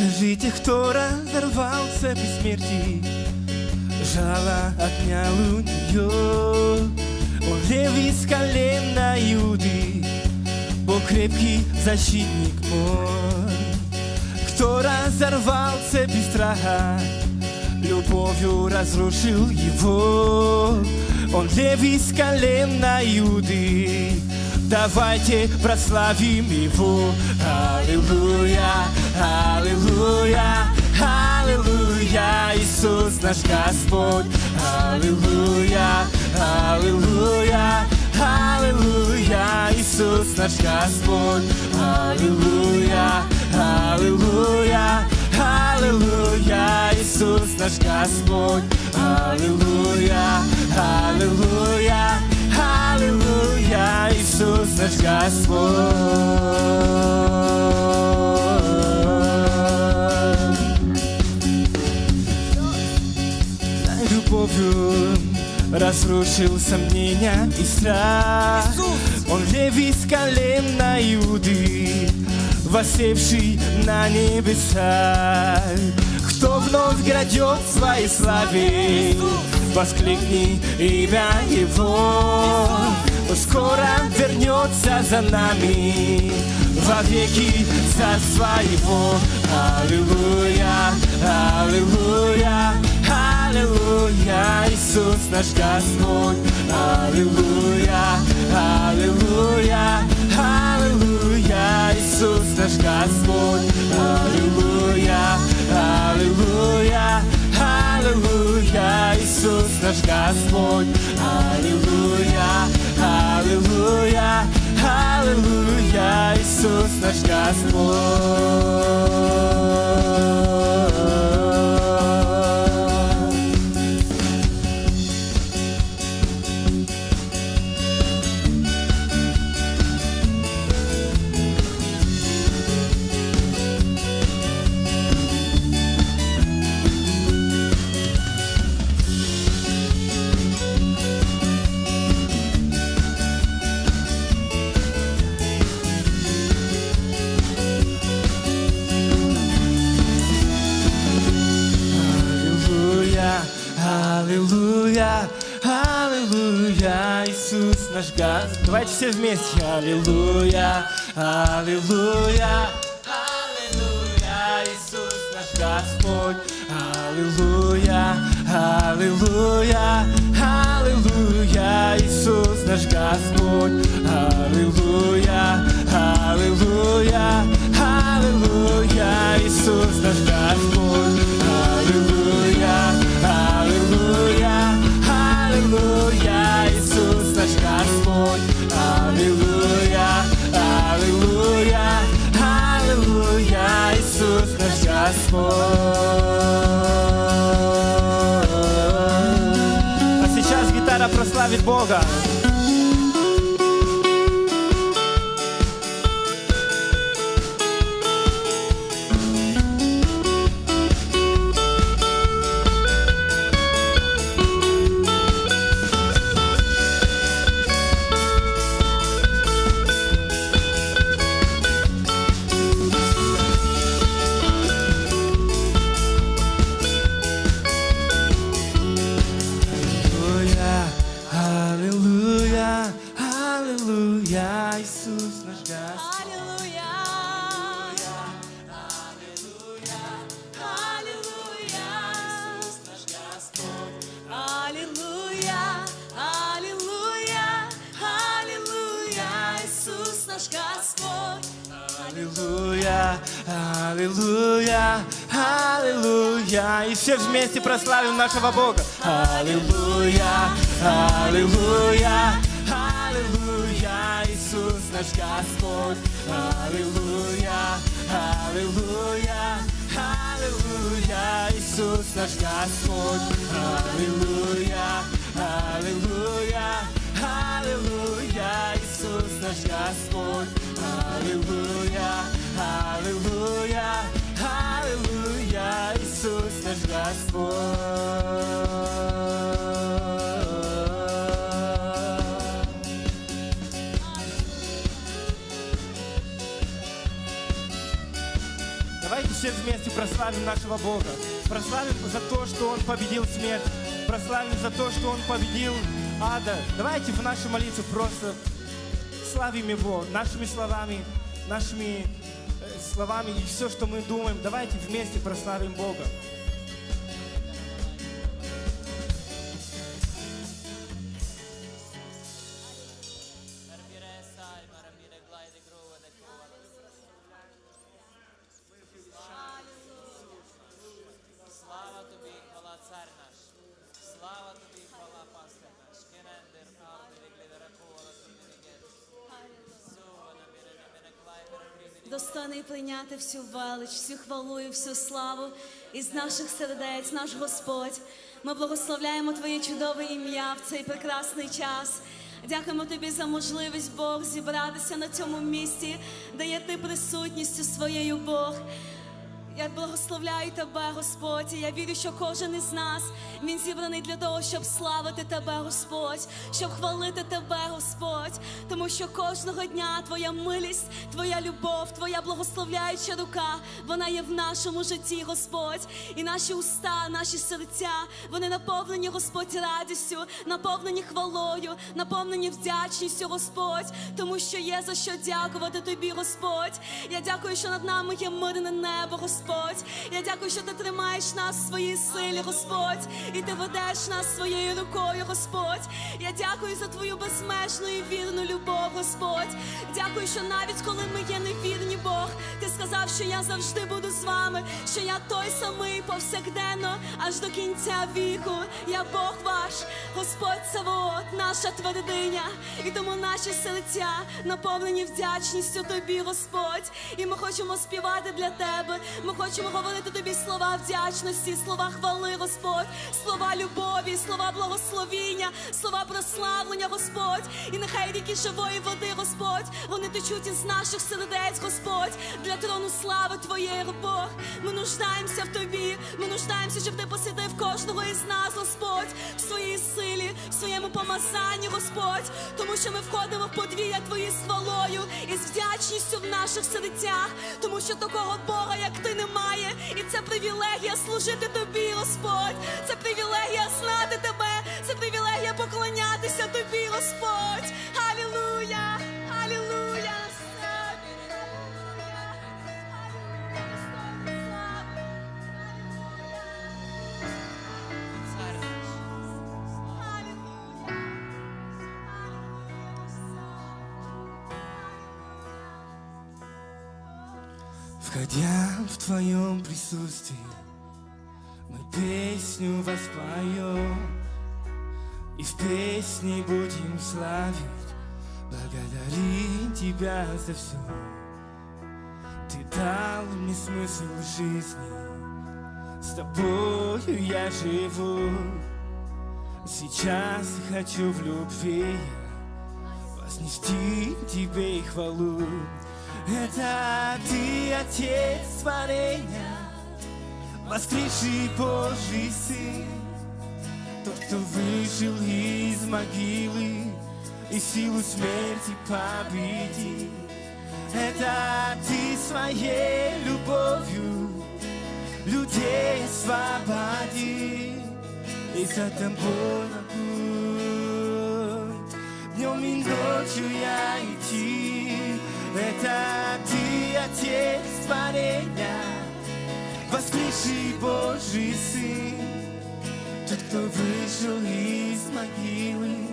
Скажите, кто разорвал цепи смерти? Жало отнял у нее Он левый с колена Иуды Бог крепкий защитник мой Кто разорвал цепи страха Любовью разрушил его Он левый с колена Иуды Давайте прославим его. Аллилуйя, аллилуйя, аллилуйя Иисус наш Господь. Аллилуйя, аллилуйя, аллилуйя Иисус наш Господь. Аллилуйя, аллилуйя, аллилуйя Иисус наш Господь. Аллилуйя, аллилуйя, Иисус наш Господь любовью разрушил сомнения и страх. Он левый с колена Иуды, восевший на небеса. Кто вновь грядет в своей славе, воскликни имя Его. Он скоро вернется за нами, во веки царства Его. Аллилуйя, аллилуйя, Аллилуйя, Иисус наш Господь. Аллилуйя, аллилуйя, аллилуйя, Иисус наш Господь. Аллилуйя, аллилуйя, аллилуйя, Иисус наш Господь. Иисус наш аллилуйя, Иисус наш Господь. Давайте все вместе. Аллилуйя, аллилуйя, аллилуйя, Иисус наш Господь. Аллилуйя, аллилуйя, аллилуйя, Иисус наш Господь. Аллилуйя, аллилуйя, аллилуйя, Иисус наш Господь. Аллилуйя, Господь. А сейчас гитара прославит Бога. Наш Господь. Аллилуйя, аллилуйя, аллилуйя. И все вместе прославим нашего Бога. Аллилуйя, аллилуйя, аллилуйя, Иисус наш Господь. Аллилуйя, аллилуйя, аллилуйя, Иисус наш Господь. Аллилуйя, аллилуйя, аллилуйя, Иисус наш Господь. Аллилуйя, аллилуйя, аллилуйя, Иисус наш Господь. Давайте все вместе прославим нашего Бога. Прославим за то, что Он победил смерть. Прославим за то, что Он победил ада. Давайте в нашей молитве просто славим Его нашими словами, нашими э, словами и все, что мы думаем. Давайте вместе прославим Бога. Слава тобі, хвала цар наш. Слава тобі, хвала Достоний прийняти всю велич, всю хвалу і всю славу із наших сердець, наш Господь. Ми благословляємо Твоє чудове ім'я в цей прекрасний час. Дякуємо тобі за можливість Бог зібратися на цьому місці, де є ти присутністю своєю Бог. Я благословляю тебе, Господь. Я вірю, що кожен із нас він зібраний для того, щоб славити тебе, Господь, щоб хвалити тебе, Господь. Тому що кожного дня Твоя милість, Твоя любов, Твоя благословляюча рука, вона є в нашому житті, Господь. І наші уста, наші серця, вони наповнені, Господь, радістю, наповнені хвалою, наповнені вдячністю, Господь, тому що є за що дякувати Тобі, Господь. Я дякую, що над нами є мирне небо, Господь. Я дякую, що ти тримаєш нас в своїй силі, Господь, і ти ведеш нас своєю рукою, Господь. Я дякую за твою безмежну і вірну любов, Господь. Дякую, що навіть коли ми є невірні, Бог, ти сказав, що я завжди буду з вами, що я той самий повсякденно, аж до кінця віку. Я Бог ваш, Господь Савоот, наша твердиня, і тому наші серця наповнені вдячністю тобі, Господь. І ми хочемо співати для тебе. Ми хочемо говорити тобі слова вдячності, слова хвали, Господь, слова любові, слова благословіння, слова прославлення, Господь. І нехай ріки живої води, Господь, вони течуть із наших сердець, Господь, для трону слави Твоєї, Бог. Ми нуждаємося в тобі. Ми нуждаємося, щоб ти посидив кожного із нас, Господь, в своїй силі, своєму помазанні, Господь, тому що ми входимо в подвір'я Твої з і з вдячністю в наших серцях, тому що такого Бога, як ти, немає. І це привілегія служити тобі, Господь. Це привілегія знати тебе, це привілегія поклонятися Входя в Твоем присутствии, мы песню воспоем И в песне будем славить, благодарить Тебя за все. Ты дал мне смысл жизни, с Тобою я живу. Сейчас хочу в любви вознести Тебе и хвалу. Это Ты, Отец творения, воскресший Божий Сын, тот, кто вышел из могилы и силу смерти победил. Это Ты своей любовью людей освободил и за тобой могу днем и ночью я идти. Это Ты, Отец творения, воскресший Божий Сын, тот, кто вышел из могилы